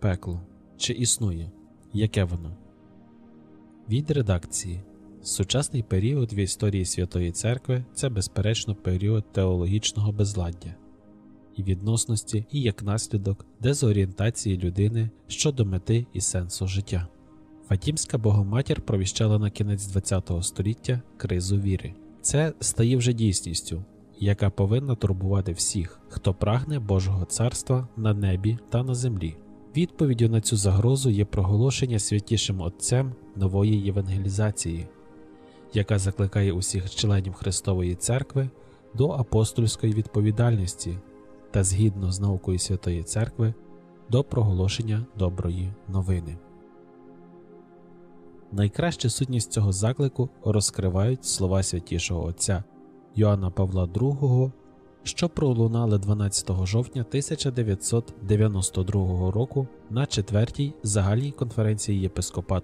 Пекло. Чи існує? Яке воно? Від редакції. Сучасний період в історії Святої Церкви це безперечно період теологічного безладдя і відносності, і як наслідок дезорієнтації людини щодо мети і сенсу життя. Фатімська Богоматір провіщала на кінець ХХ століття кризу віри. Це стає вже дійсністю, яка повинна турбувати всіх, хто прагне Божого царства на небі та на землі. Відповіддю на цю загрозу є проголошення святішим Отцем нової євангелізації, яка закликає усіх членів Христової Церкви до апостольської відповідальності та згідно з наукою Святої Церкви до проголошення доброї новини. Найкраща сутність цього заклику розкривають слова святішого Отця Йоанна Павла II, що пролунали 12 жовтня 1992 року на четвертій загальній конференції єпископату